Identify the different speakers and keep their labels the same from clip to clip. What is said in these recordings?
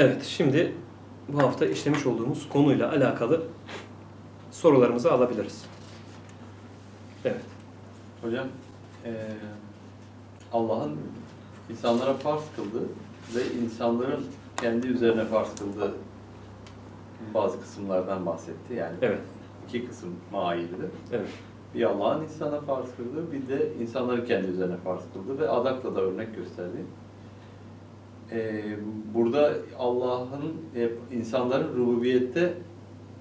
Speaker 1: Evet, şimdi bu hafta işlemiş olduğumuz konuyla alakalı sorularımızı alabiliriz. Evet.
Speaker 2: Hocam eee, Allah'ın insanlara farz kıldığı ve insanların kendi üzerine farz kıldığı bazı kısımlardan bahsetti. Yani
Speaker 1: Evet.
Speaker 2: iki kısım maildir.
Speaker 1: Evet.
Speaker 2: Bir Allah'ın insana farz kıldığı, bir de insanların kendi üzerine farz kıldığı ve adakla da örnek gösterdi. Ee, burada Allah'ın e, insanların rububiyette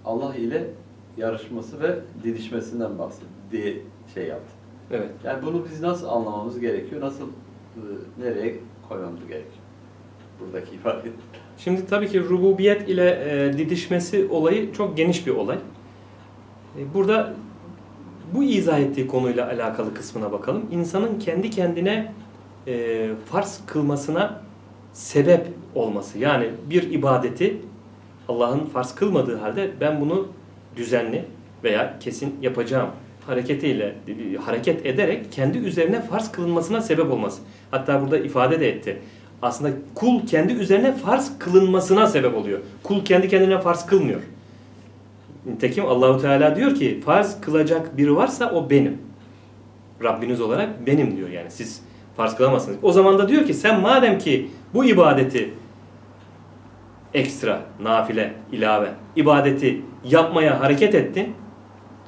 Speaker 2: Allah ile yarışması ve didişmesinden bahsetti diye şey yaptı.
Speaker 1: Evet.
Speaker 2: Yani bunu biz nasıl anlamamız gerekiyor, nasıl e, nereye koymamız gerekiyor? Buradaki ifade.
Speaker 1: Şimdi tabii ki rububiyet ile e, didişmesi olayı çok geniş bir olay. E, burada bu izah ettiği konuyla alakalı kısmına bakalım. İnsanın kendi kendine e, farz kılmasına sebep olması. Yani bir ibadeti Allah'ın farz kılmadığı halde ben bunu düzenli veya kesin yapacağım hareketiyle hareket ederek kendi üzerine farz kılınmasına sebep olması. Hatta burada ifade de etti. Aslında kul kendi üzerine farz kılınmasına sebep oluyor. Kul kendi kendine farz kılmıyor. Nitekim Allahu Teala diyor ki farz kılacak biri varsa o benim. Rabbiniz olarak benim diyor yani siz farz kılamazsınız. O zaman da diyor ki sen madem ki bu ibadeti ekstra, nafile, ilave ibadeti yapmaya hareket ettin,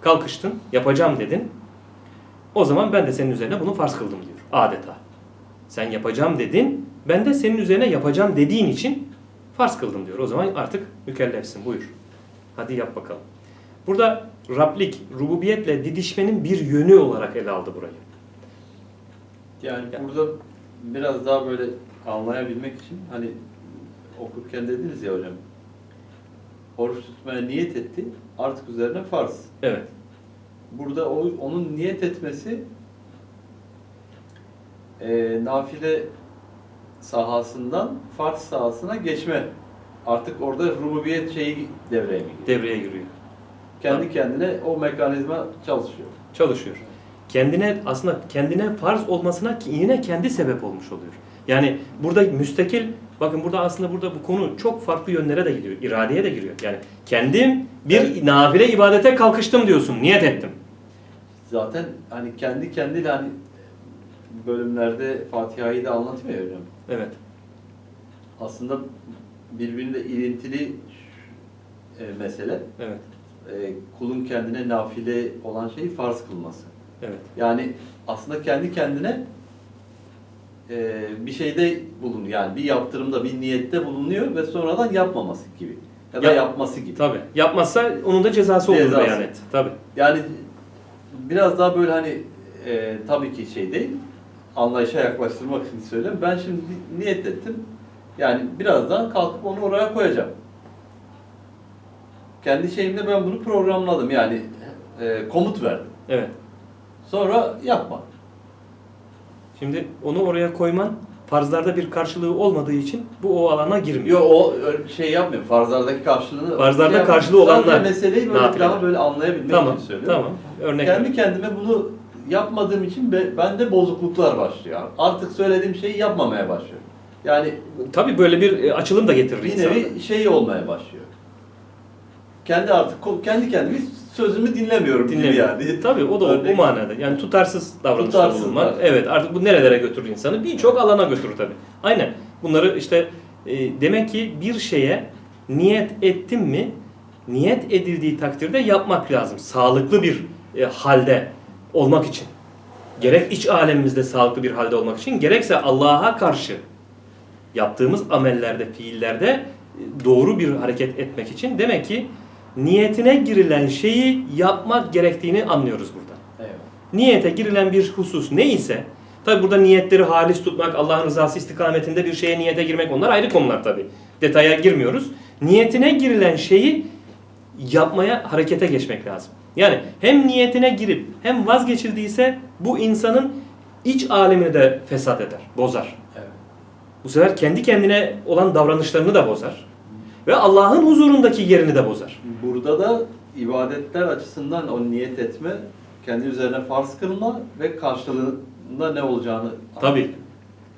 Speaker 1: kalkıştın, yapacağım dedin. O zaman ben de senin üzerine bunu farz kıldım diyor adeta. Sen yapacağım dedin, ben de senin üzerine yapacağım dediğin için farz kıldım diyor. O zaman artık mükellefsin buyur. Hadi yap bakalım. Burada Rablik, rububiyetle didişmenin bir yönü olarak ele aldı burayı.
Speaker 2: Yani
Speaker 1: Ya.
Speaker 2: burada biraz daha böyle anlayabilmek için hani okurken dediniz ya hocam. Oruç tutmaya niyet etti. Artık üzerine farz.
Speaker 1: Evet,
Speaker 2: Burada o, onun niyet etmesi e, nafile sahasından farz sahasına geçme. Artık orada rububiyet şeyi devreye mi giriyor?
Speaker 1: devreye giriyor.
Speaker 2: Kendi kendine o mekanizma çalışıyor.
Speaker 1: çalışıyor. Kendine aslında kendine farz olmasına ki- yine kendi sebep olmuş oluyor. Yani burada müstakil bakın burada aslında burada bu konu çok farklı yönlere de gidiyor. iradeye de giriyor. Yani kendim bir
Speaker 2: Evet.
Speaker 1: nafile ibadete kalkıştım diyorsun. Niyet ettim.
Speaker 2: Zaten hani kendi kendiyle hani bölümlerde Fatiha'yı da anlatmıyor hocam.
Speaker 1: Evet.
Speaker 2: Aslında birbirine ilintili e, mesele.
Speaker 1: Evet.
Speaker 2: E, kulun kendine nafile olan şeyi farz kılması.
Speaker 1: Evet.
Speaker 2: Yani aslında kendi kendine e, bir şeyde bulunuyor. Yani bir yaptırımda, bir niyette bulunuyor ve sonradan yapmaması gibi. Ya da
Speaker 1: Yap-
Speaker 2: yapması gibi.
Speaker 1: Tabi. Yapmazsa onun da cezası olur
Speaker 2: Cezası.
Speaker 1: beyan et. Tabi.
Speaker 2: Yani biraz daha böyle hani e, tabii ki şey değil, anlayışa yaklaştırmak için söylüyorum. Ben şimdi niyet ettim. Yani birazdan kalkıp onu oraya koyacağım. Kendi şeyimde ben bunu programladım. Yani e, komut verdim.
Speaker 1: Evet.
Speaker 2: Sonra yapma.
Speaker 1: Şimdi onu oraya koyman farzlarda bir karşılığı olmadığı için bu o alana girmiyor.
Speaker 2: Yok o şey yapmıyorum. Farzlardaki karşılığını...
Speaker 1: Farzlarda
Speaker 2: şey
Speaker 1: karşılığı olanlar,
Speaker 2: Sadece meseleyi böyle
Speaker 1: nafileler.
Speaker 2: daha böyle anlayabilmek
Speaker 1: Tamam.
Speaker 2: için söylüyorum.
Speaker 1: Tamam. Örnek
Speaker 2: Kendi
Speaker 1: ver.
Speaker 2: kendime bunu yapmadığım için be- bende bozukluklar başlıyor. Artık söylediğim şeyi yapmamaya başlıyorum. Yani
Speaker 1: Tabi böyle bir e, açılım da getirir
Speaker 2: bir nevi şey olmaya başlıyor. Kendi artık kendi kendimi sözümü dinlemiyorum gibi
Speaker 1: Dinlemiyor.
Speaker 2: yani.
Speaker 1: Tabii o da o,
Speaker 2: Örnek-
Speaker 1: bu manada. Yani tutarsız davranışta bulunmak. Evet artık bu nerelere götürür insanı? Birçok alana götürür tabii. Aynen. Bunları işte e, demek ki bir şeye niyet ettim mi niyet edildiği takdirde yapmak lazım. Sağlıklı bir e, halde olmak için. Gerek iç alemimizde sağlıklı bir halde olmak için gerekse Allah'a karşı yaptığımız amellerde, fiillerde e, doğru bir hareket etmek için demek ki niyetine girilen şeyi yapmak gerektiğini anlıyoruz burada.
Speaker 2: Evet.
Speaker 1: Niyete girilen bir husus ne ise tabi burada niyetleri halis tutmak, Allah'ın rızası istikametinde bir şeye niyete girmek onlar ayrı konular tabi. Detaya girmiyoruz. Niyetine girilen şeyi yapmaya, harekete geçmek lazım. Yani hem niyetine girip hem vazgeçildiyse bu insanın iç alemini de fesat eder, bozar.
Speaker 2: Evet.
Speaker 1: Bu sefer kendi kendine olan davranışlarını da bozar. Ve Allah'ın huzurundaki yerini de bozar.
Speaker 2: Burada da ibadetler açısından o niyet etme, kendi üzerine farz kılma ve karşılığında ne olacağını
Speaker 1: Tabii.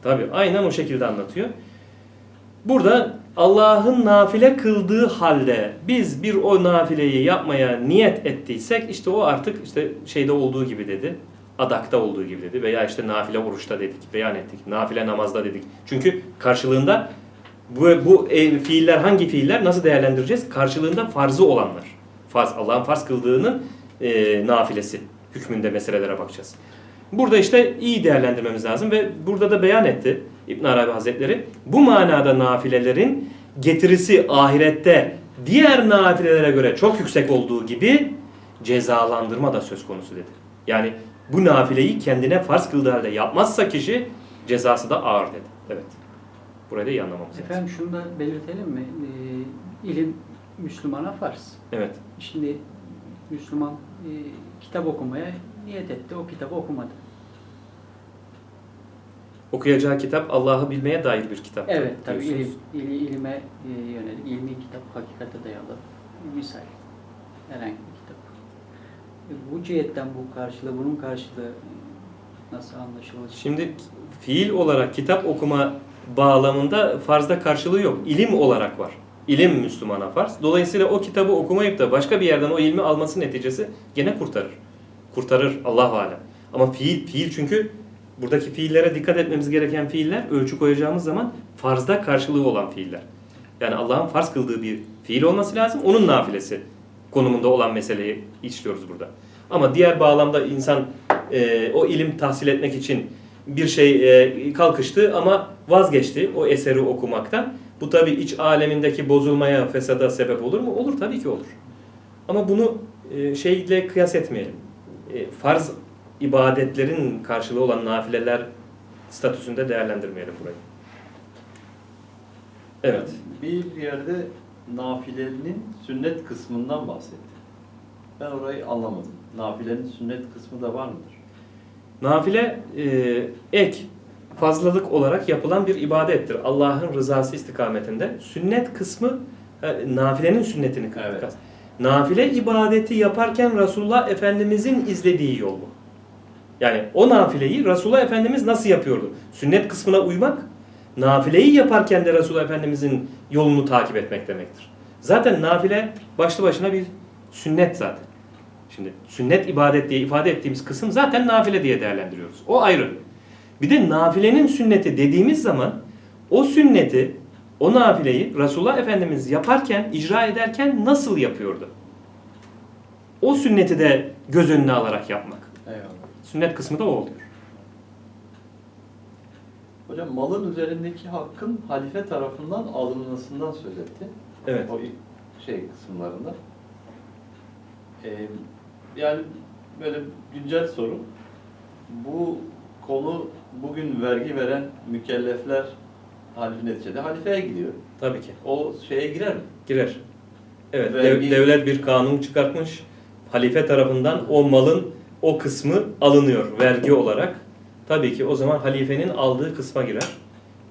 Speaker 1: Tabii. Aynen o şekilde anlatıyor. Burada Allah'ın nafile kıldığı halde biz bir o nafileyi yapmaya niyet ettiysek işte o artık işte şeyde olduğu gibi dedi. Adakta olduğu gibi dedi veya işte nafile oruçta dedik, beyan ettik. Nafile namazda dedik. Çünkü karşılığında bu, bu e, fiiller hangi fiiller nasıl değerlendireceğiz? Karşılığında farzı olanlar. Farz, Allah'ın farz kıldığının e, nafilesi hükmünde meselelere bakacağız. Burada işte iyi değerlendirmemiz lazım ve burada da beyan etti İbn Arabi Hazretleri. Bu manada nafilelerin getirisi ahirette diğer nafilelere göre çok yüksek olduğu gibi cezalandırma da söz konusu dedi. Yani bu nafileyi kendine farz kıldığı halde yapmazsa kişi cezası da ağır dedi. Evet. Burayı da iyi anlamamız lazım.
Speaker 3: Efendim şunu da belirtelim mi? Ee, ilim Müslümana farz.
Speaker 1: Evet.
Speaker 3: Şimdi Müslüman e, kitap okumaya niyet etti. O kitabı okumadı.
Speaker 1: Okuyacağı kitap Allah'ı bilmeye dair bir kitap.
Speaker 3: Evet tabii ilim, ili, ilime e, yönelik ilmi kitap hakikate dayalı misal herhangi bir kitap. E, bu cihetten bu karşılığı, bunun karşılığı e, nasıl anlaşılır?
Speaker 1: Şimdi fiil olarak kitap okuma bağlamında farzda karşılığı yok. İlim olarak var. İlim Müslümana farz. Dolayısıyla o kitabı okumayıp da başka bir yerden o ilmi alması neticesi gene kurtarır. Kurtarır Allah alem. Ama fiil fiil çünkü buradaki fiillere dikkat etmemiz gereken fiiller ölçü koyacağımız zaman farzda karşılığı olan fiiller. Yani Allah'ın farz kıldığı bir fiil olması lazım. Onun nafilesi konumunda olan meseleyi işliyoruz burada. Ama diğer bağlamda insan e, o ilim tahsil etmek için bir şey e, kalkıştı ama vazgeçti o eseri okumaktan. Bu tabi iç alemindeki bozulmaya, fesada sebep olur mu? Olur tabii ki olur. Ama bunu e, şeyle kıyas etmeyelim. E, farz ibadetlerin karşılığı olan nafileler statüsünde değerlendirmeyelim burayı. Evet.
Speaker 2: Bir yerde nafilenin sünnet kısmından bahsetti. Ben orayı anlamadım. Nafilenin sünnet kısmı da var mıdır?
Speaker 1: Nafile e, ek, fazlalık olarak yapılan bir ibadettir. Allah'ın rızası istikametinde. Sünnet kısmı, e, nafilenin sünnetini
Speaker 2: Evet.
Speaker 1: kast. Nafile ibadeti yaparken Resulullah Efendimizin izlediği yol bu. Yani o nafileyi Resulullah Efendimiz nasıl yapıyordu? Sünnet kısmına uymak, nafileyi yaparken de Resulullah Efendimizin yolunu takip etmek demektir. Zaten nafile başlı başına bir sünnet zaten. Şimdi sünnet ibadet diye ifade ettiğimiz kısım zaten nafile diye değerlendiriyoruz. O ayrı. Bir de nafilenin sünneti dediğimiz zaman o sünneti, o nafileyi Resulullah Efendimiz yaparken, icra ederken nasıl yapıyordu? O sünneti de göz önüne alarak yapmak.
Speaker 2: Eyvallah.
Speaker 1: Sünnet kısmı da o oluyor.
Speaker 2: Hocam malın üzerindeki hakkın halife tarafından alınmasından söz etti.
Speaker 1: Evet.
Speaker 2: O ilk şey kısımlarında. Ee, yani böyle güncel soru. Bu konu bugün vergi veren mükellefler halife neticede halifeye gidiyor.
Speaker 1: Tabii ki.
Speaker 2: O şeye girer mi?
Speaker 1: Girer. Evet,
Speaker 2: Vergi-
Speaker 1: dev- devlet bir kanun çıkartmış. Halife tarafından o malın o kısmı alınıyor vergi olarak. Tabii ki o zaman halifenin aldığı kısma girer.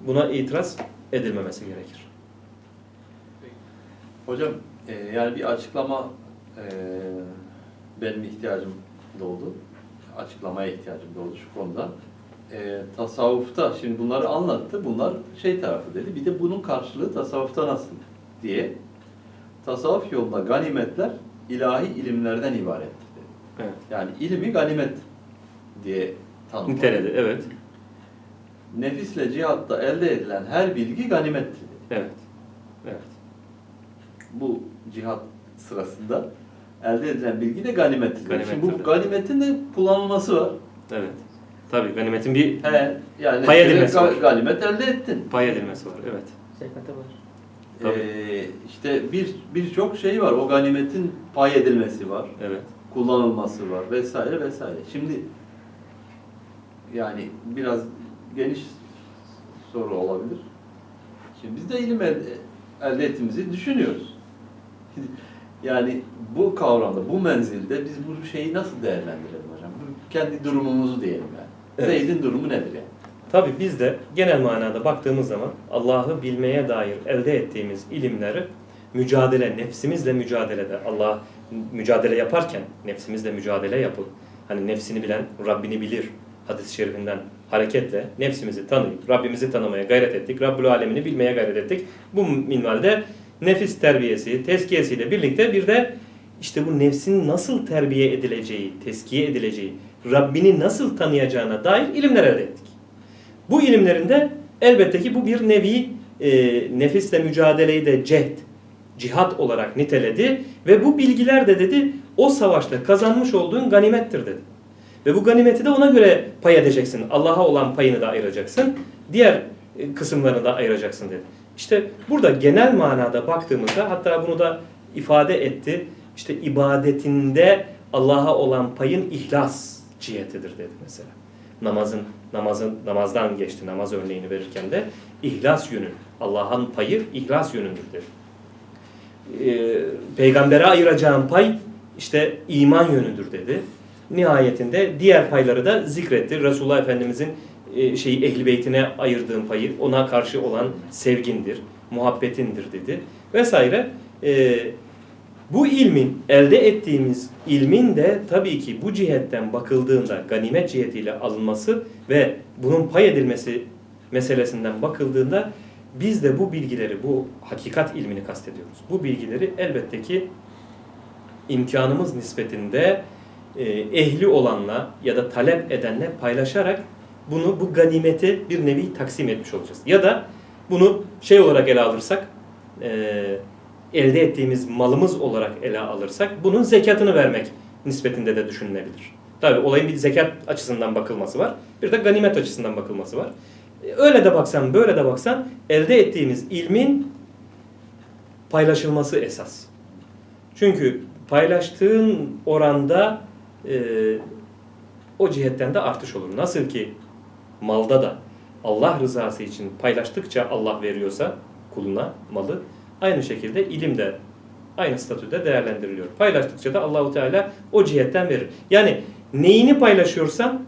Speaker 1: Buna itiraz edilmemesi gerekir.
Speaker 2: Hocam e, yani bir açıklama e, benim ihtiyacım doğdu. Açıklamaya ihtiyacım doğdu şu konuda. E, tasavvufta şimdi bunları anlattı. Bunlar şey tarafı dedi. Bir de bunun karşılığı tasavvufta nasıl diye. Tasavvuf yolunda ganimetler ilahi ilimlerden ibarettir dedi.
Speaker 1: Evet.
Speaker 2: Yani ilmi ganimet diye tanımladı.
Speaker 1: Niteledi, evet.
Speaker 2: Nefisle cihatta elde edilen her bilgi ganimettir dedi.
Speaker 1: Evet. Evet.
Speaker 2: bu cihat sırasında elde edilen bilgi de ganimettir.
Speaker 1: Ganimettir
Speaker 2: Şimdi bu ganimetin de kullanılması var.
Speaker 1: Evet. Tabii ganimetin bir
Speaker 2: He, yani
Speaker 1: Pay
Speaker 2: neticede
Speaker 1: edilmesi
Speaker 2: ga-
Speaker 1: var.
Speaker 2: ganimet elde ettin.
Speaker 1: pay edilmesi var. Evet.
Speaker 3: Zekatı var.
Speaker 1: Tabii.
Speaker 2: Ee, işte bir birçok şey var. O ganimetin pay edilmesi var.
Speaker 1: Evet.
Speaker 2: Kullanılması var vesaire vesaire. Şimdi yani biraz geniş soru olabilir. Şimdi biz de ilim elde, elde ettiğimizi düşünüyoruz. Yani bu kavramda, bu menzilde biz bu şeyi nasıl değerlendirelim hocam? Bu kendi durumumuzu diyelim yani.
Speaker 1: Evet.
Speaker 2: Zeyd'in durumu nedir yani?
Speaker 1: Tabii biz de genel manada baktığımız zaman Allah'ı bilmeye dair elde ettiğimiz ilimleri mücadele, nefsimizle mücadelede Allah mücadele yaparken nefsimizle mücadele yapıp hani nefsini bilen Rabbini bilir hadis-i şerifinden hareketle nefsimizi tanıyıp Rabbimizi tanımaya gayret ettik. Rabbül Alemini bilmeye gayret ettik. Bu minvalde nefis terbiyesi, tezkiyesiyle birlikte bir de işte bu nefsin nasıl terbiye edileceği, teskiye edileceği, Rabbini nasıl tanıyacağına dair ilimler elde ettik. Bu ilimlerinde elbette ki bu bir nevi e, nefisle mücadeleyi de cehd, cihat olarak niteledi ve bu bilgiler de dedi o savaşta kazanmış olduğun ganimettir dedi. Ve bu ganimeti de ona göre pay edeceksin. Allah'a olan payını da ayıracaksın. Diğer e, kısımlarını da ayıracaksın dedi. İşte burada genel manada baktığımızda hatta bunu da ifade etti. İşte ibadetinde Allah'a olan payın ihlas cihetidir dedi mesela. Namazın namazın namazdan geçti namaz örneğini verirken de ihlas yönü. Allah'ın payı ihlas yönündür dedi. Ee, peygambere ayıracağın pay işte iman yönüdür dedi. Nihayetinde diğer payları da zikretti. Resulullah Efendimizin e, şeyi ehli beytine ayırdığın payı ona karşı olan sevgindir, muhabbetindir dedi. Vesaire. Ee, bu ilmin, elde ettiğimiz ilmin de tabii ki bu cihetten bakıldığında ganimet cihetiyle alınması ve bunun pay edilmesi meselesinden bakıldığında biz de bu bilgileri, bu hakikat ilmini kastediyoruz. Bu bilgileri elbette ki imkanımız nispetinde e, ehli olanla ya da talep edenle paylaşarak bunu bu ganimeti bir nevi taksim etmiş olacağız. Ya da bunu şey olarak ele alırsak, e, elde ettiğimiz malımız olarak ele alırsak bunun zekatını vermek nispetinde de düşünülebilir. Tabi olayın bir zekat açısından bakılması var. Bir de ganimet açısından bakılması var. Öyle de baksan, böyle de baksan elde ettiğimiz ilmin paylaşılması esas. Çünkü paylaştığın oranda e, o cihetten de artış olur. Nasıl ki malda da Allah rızası için paylaştıkça Allah veriyorsa kuluna malı aynı şekilde ilim de aynı statüde değerlendiriliyor. Paylaştıkça da Allahu Teala o cihetten verir. Yani neyini paylaşıyorsan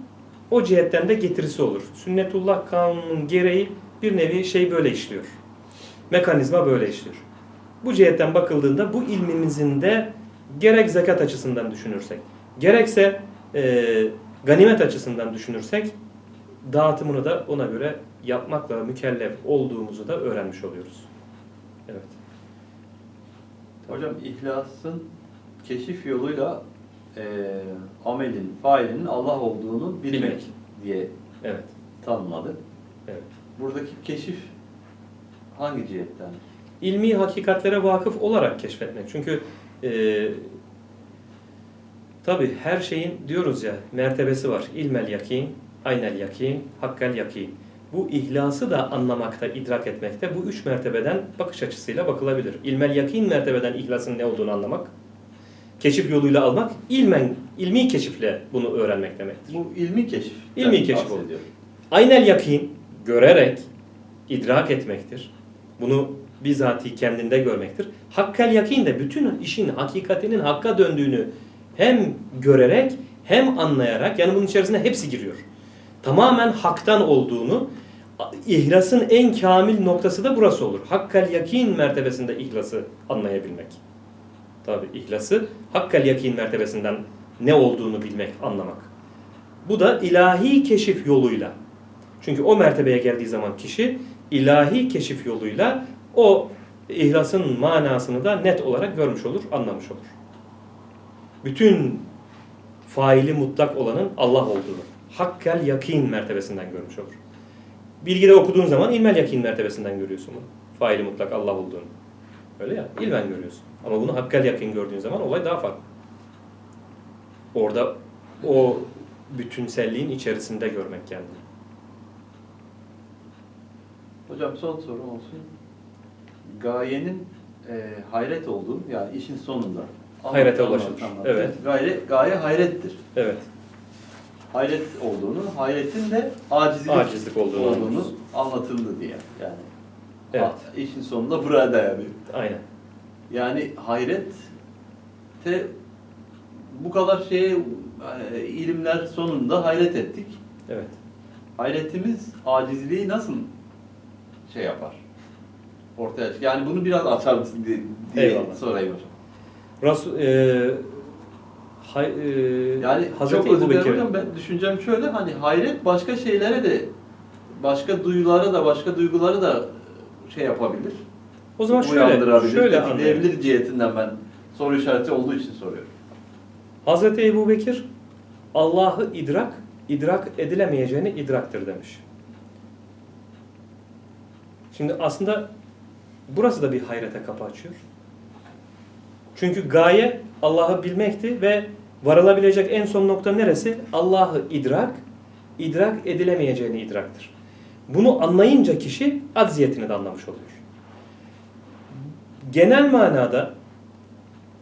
Speaker 1: o cihetten de getirisi olur. Sünnetullah kanunun gereği bir nevi şey böyle işliyor. Mekanizma böyle işliyor. Bu cihetten bakıldığında bu ilmimizin de gerek zekat açısından düşünürsek, gerekse e, ganimet açısından düşünürsek dağıtımını da ona göre yapmakla mükellef olduğumuzu da öğrenmiş oluyoruz. Evet.
Speaker 2: Hocam ihlasın keşif yoluyla e, amelin, failinin Allah olduğunu bilmek,
Speaker 1: Bilmek.
Speaker 2: diye
Speaker 1: Evet.
Speaker 2: tanımladı.
Speaker 1: Evet.
Speaker 2: Buradaki keşif hangi cihetten?
Speaker 1: ilmi hakikatlere vakıf olarak keşfetmek. Çünkü e, tabi her şeyin diyoruz ya mertebesi var. İlmel yakin, aynel yakin, hakkel yakin. Bu ihlası da anlamakta, idrak etmekte bu üç mertebeden bakış açısıyla bakılabilir. İlmel yakin mertebeden ihlasın ne olduğunu anlamak, keşif yoluyla almak, ilmen, ilmi keşifle bunu öğrenmek demektir.
Speaker 2: Bu ilmi keşif.
Speaker 1: İlmi keşif oldu. Aynel yakin görerek idrak etmektir. Bunu bizatihi kendinde görmektir. Hakkel yakin de bütün işin hakikatinin hakka döndüğünü hem görerek hem anlayarak yani bunun içerisine hepsi giriyor. Tamamen haktan olduğunu ihlasın en kamil noktası da burası olur. Hakkel yakin mertebesinde ihlası anlayabilmek. Tabi ihlası hakkel yakin mertebesinden ne olduğunu bilmek, anlamak. Bu da ilahi keşif yoluyla. Çünkü o mertebeye geldiği zaman kişi ilahi keşif yoluyla o ihlasın manasını da net olarak görmüş olur, anlamış olur. Bütün faili mutlak olanın Allah olduğunu, hakkel yakin mertebesinden görmüş olur. Bilgide okuduğun zaman ilmel yakin mertebesinden görüyorsun bunu. Faili mutlak Allah olduğunu. Öyle ya, ilmen görüyorsun. Ama bunu hakkel yakin gördüğün zaman olay daha farklı. Orada o bütünselliğin içerisinde görmek kendini.
Speaker 2: Hocam son sorum olsun. Gayenin e, hayret olduğu yani işin sonunda.
Speaker 1: Hayrete
Speaker 2: Anlat,
Speaker 1: ulaşılır. Evet.
Speaker 2: Gaye, gaye hayrettir.
Speaker 1: Evet.
Speaker 2: Hayret olduğunu, hayretin de acizlik,
Speaker 1: Acizlik olduğunu
Speaker 2: olduğunu anlatıldı diye. Yani
Speaker 1: Evet.
Speaker 2: ha- işin sonunda buraya dayanıyor.
Speaker 1: Aynen.
Speaker 2: Yani hayret te bu kadar şeye e, ilimler sonunda hayret ettik.
Speaker 1: Evet.
Speaker 2: Hayretimiz acizliği nasıl şey yapar? Ortaya çık. Yani bunu biraz açar mısın diye, diye
Speaker 1: Eyvallah.
Speaker 2: sorayım hocam.
Speaker 1: Rasul, e, hay, e,
Speaker 2: Yani
Speaker 1: Hazreti
Speaker 2: çok özür dilerim ben düşüncem şöyle hani hayret başka şeylere de başka duyulara da başka duyguları da şey yapabilir.
Speaker 1: O zaman şöyle, şöyle
Speaker 2: tetikleyebilir cihetinden ben soru işareti olduğu için soruyorum.
Speaker 1: Hazreti Ebu Bekir Allah'ı idrak, idrak edilemeyeceğini idraktır demiş. Şimdi aslında burası da bir hayrete kapı açıyor. Çünkü gaye Allah'ı bilmekti ve varılabilecek en son nokta neresi? Allah'ı idrak, idrak edilemeyeceğini idraktır. Bunu anlayınca kişi acziyetini de anlamış oluyor. Genel manada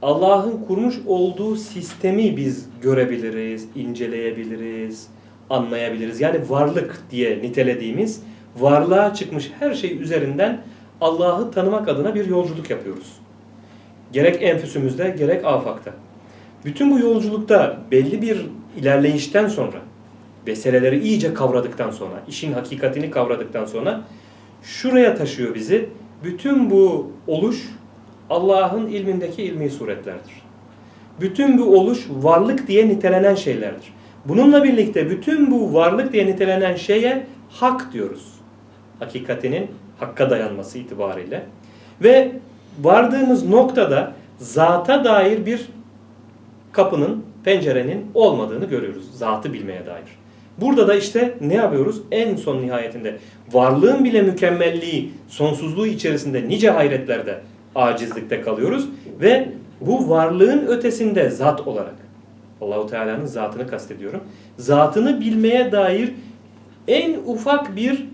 Speaker 1: Allah'ın kurmuş olduğu sistemi biz görebiliriz, inceleyebiliriz, anlayabiliriz. Yani varlık diye nitelediğimiz varlığa çıkmış her şey üzerinden Allah'ı tanımak adına bir yolculuk yapıyoruz. Gerek enfüsümüzde gerek afakta. Bütün bu yolculukta belli bir ilerleyişten sonra, meseleleri iyice kavradıktan sonra, işin hakikatini kavradıktan sonra şuraya taşıyor bizi. Bütün bu oluş Allah'ın ilmindeki ilmi suretlerdir. Bütün bu oluş varlık diye nitelenen şeylerdir. Bununla birlikte bütün bu varlık diye nitelenen şeye hak diyoruz. Hakikatinin hakka dayanması itibariyle. Ve vardığımız noktada zata dair bir kapının, pencerenin olmadığını görüyoruz. Zatı bilmeye dair. Burada da işte ne yapıyoruz? En son nihayetinde varlığın bile mükemmelliği, sonsuzluğu içerisinde nice hayretlerde acizlikte kalıyoruz ve bu varlığın ötesinde zat olarak Allahu Teala'nın zatını kastediyorum. Zatını bilmeye dair en ufak bir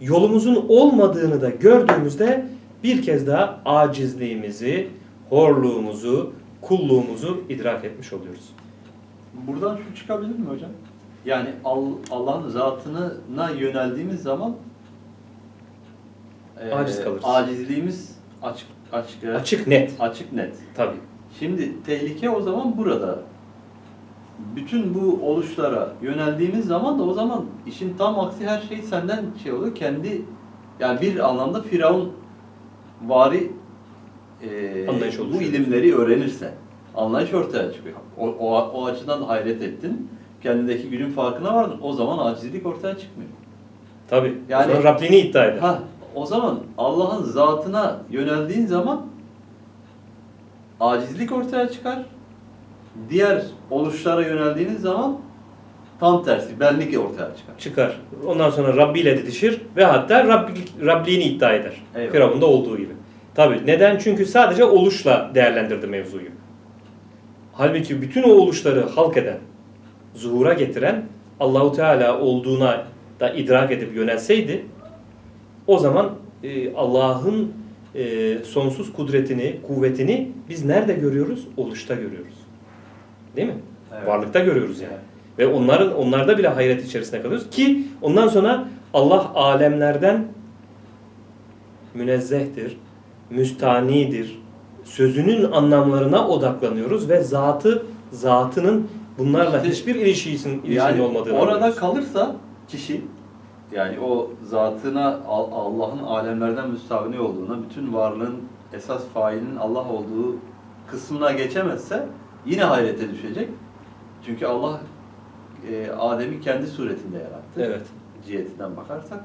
Speaker 1: yolumuzun olmadığını da gördüğümüzde bir kez daha acizliğimizi, horluğumuzu, kulluğumuzu idrak etmiş oluyoruz.
Speaker 2: Buradan şu çıkabilir mi hocam? Yani Al- Allah'ın zatına yöneldiğimiz zaman e,
Speaker 1: Aciz kalırız.
Speaker 2: Acizliğimiz açık açık
Speaker 1: Açık net
Speaker 2: açık net.
Speaker 1: tabii.
Speaker 2: Şimdi tehlike o zaman burada. Bütün bu oluşlara yöneldiğimiz zaman da o zaman işin tam aksi her şey senden şey oluyor. Kendi yani bir anlamda Firavun vari e,
Speaker 1: Anlayış
Speaker 2: bu ilimleri öğrenirse anlayış ortaya çıkıyor. O, o, o açıdan hayret ettin. Kendindeki gücün farkına vardın. O zaman acizlik ortaya çıkmıyor.
Speaker 1: Tabii.
Speaker 2: Yani-
Speaker 1: Yani, Rabbini iddia eder.
Speaker 2: Ha, o zaman Allah'ın zatına yöneldiğin zaman acizlik ortaya çıkar. Diğer oluşlara yöneldiğiniz zaman tam tersi benlik ortaya çıkar.
Speaker 1: Çıkar. Ondan sonra Rabbi ile didişir ve hatta Rabbi, Rabliğini iddia eder. Firavun'da olduğu gibi. Tabii. Neden? Çünkü sadece oluşla değerlendirdi mevzuyu. Halbuki bütün o oluşları halk eden, zuhura getiren Allahu Teala olduğuna da idrak edip yönelseydi o zaman e, Allah'ın e, sonsuz kudretini, kuvvetini biz nerede görüyoruz? Oluşta görüyoruz. Değil mi?
Speaker 2: Evet.
Speaker 1: Varlıkta görüyoruz yani. Ve onların onlarda bile hayret içerisinde kalıyoruz ki ondan sonra Allah alemlerden münezzehtir, müstanidir. Sözünün anlamlarına odaklanıyoruz ve zatı zatının bunlarla
Speaker 2: İşte-
Speaker 1: hiçbir ilişkisinin ilişkinin
Speaker 2: Yani
Speaker 1: olmadığını
Speaker 2: orada
Speaker 1: anlıyoruz.
Speaker 2: kalırsa kişi yani o zatına Al- Allah'ın alemlerden müstahni olduğuna, bütün varlığın esas failinin Allah olduğu kısmına geçemezse yine hayrete düşecek. Çünkü Allah e, Adem'i kendi suretinde yarattı.
Speaker 1: Evet.
Speaker 2: Cihetinden bakarsak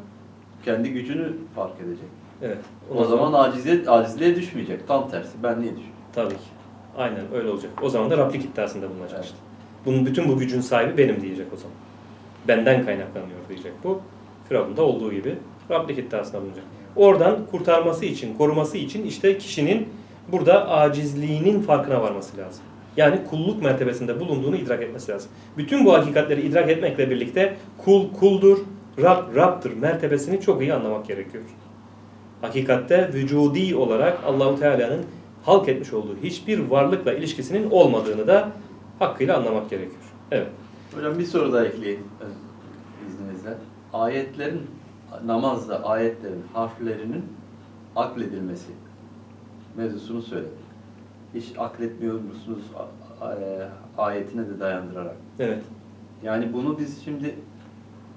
Speaker 2: kendi gücünü fark edecek.
Speaker 1: Evet.
Speaker 2: O
Speaker 1: Ondan
Speaker 2: zaman
Speaker 1: sonra-
Speaker 2: acizliğe, acizliğe düşmeyecek. Tam tersi. Benliğe düşecek.
Speaker 1: tabii ki. Aynen öyle olacak. O zaman da Rablik iddiasında bulunacak
Speaker 2: Evet.
Speaker 1: işte. Bunun bütün bu gücün sahibi benim diyecek o zaman. Benden kaynaklanıyor diyecek bu. Firavun'da olduğu gibi Rablik iddiasında bulunacak. Oradan kurtarması için, koruması için işte kişinin burada acizliğinin farkına varması lazım. Yani kulluk mertebesinde bulunduğunu idrak etmesi lazım. Bütün bu hakikatleri idrak etmekle birlikte kul kuldur, Rab Rab'dır mertebesini çok iyi anlamak gerekiyor. Hakikatte vücudi olarak Allahu Teala'nın halk etmiş olduğu hiçbir varlıkla ilişkisinin olmadığını da hakkıyla anlamak gerekiyor. Evet.
Speaker 2: Hocam bir soru daha ekleyeyim izninizle. Ayetlerin, namazda ayetlerin harflerinin akledilmesi mevzusunu söyledik. Hiç akletmiyor musunuz ayetine de dayandırarak.
Speaker 1: Evet.
Speaker 2: Yani bunu biz şimdi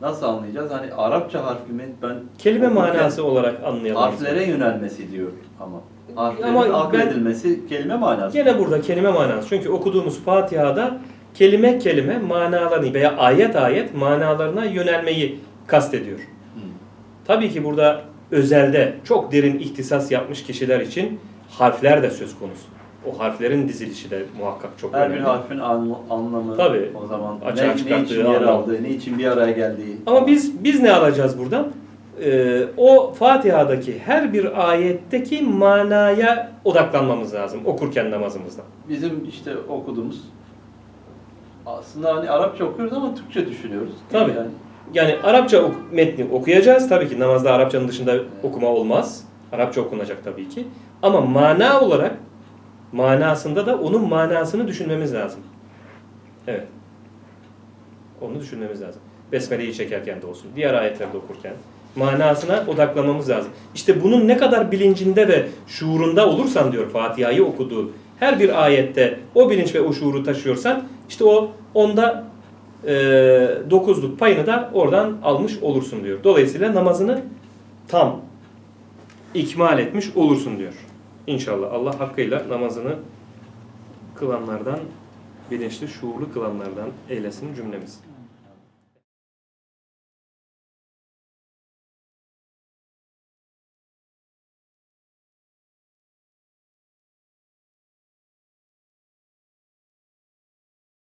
Speaker 2: nasıl anlayacağız? Hani Arapça harfi mi? Ben
Speaker 1: Kelime
Speaker 2: okurken
Speaker 1: manası olarak anlayalım.
Speaker 2: harflere yönelmesi diyor ama. Harflerin
Speaker 1: Ama ben-
Speaker 2: akledilmesi kelime manası.
Speaker 1: Gene burada kelime manası. Çünkü okuduğumuz Fatiha'da kelime kelime manalarını veya ayet ayet manalarına yönelmeyi kastediyor.
Speaker 2: Hı.
Speaker 1: Tabii ki burada özelde çok derin ihtisas yapmış kişiler için harfler de söz konusu. O harflerin dizilişi de muhakkak çok
Speaker 2: Her bir
Speaker 1: önemli.
Speaker 2: harfin an- anlamı
Speaker 1: Tabii.
Speaker 2: o zaman
Speaker 1: Açığa
Speaker 2: ne, ne için yer
Speaker 1: anlam.
Speaker 2: aldığı, ne için bir araya geldiği.
Speaker 1: Ama biz biz ne alacağız buradan? Ee, o Fatiha'daki her bir ayetteki manaya odaklanmamız lazım okurken namazımızda.
Speaker 2: Bizim işte okuduğumuz aslında hani Arapça okuyoruz ama Türkçe düşünüyoruz.
Speaker 1: Tabii.
Speaker 2: Yani
Speaker 1: Yani Arapça ok- metni okuyacağız. Tabii ki namazda Arapçanın dışında okuma olmaz. Arapça okunacak tabii ki. Ama mana olarak manasında da onun manasını düşünmemiz lazım. Evet. Onu düşünmemiz lazım. Besmele'yi çekerken de olsun. Diğer ayetlerde okurken. Manasına odaklamamız lazım. İşte bunun ne kadar bilincinde ve şuurunda olursan diyor Fatiha'yı okuduğu her bir ayette o bilinç ve o şuuru taşıyorsan işte o onda e, dokuzluk payını da oradan almış olursun diyor. Dolayısıyla namazını tam ikmal etmiş olursun diyor. İnşallah Allah hakkıyla namazını kılanlardan, bilinçli, şuurlu kılanlardan eylesin cümlemiz.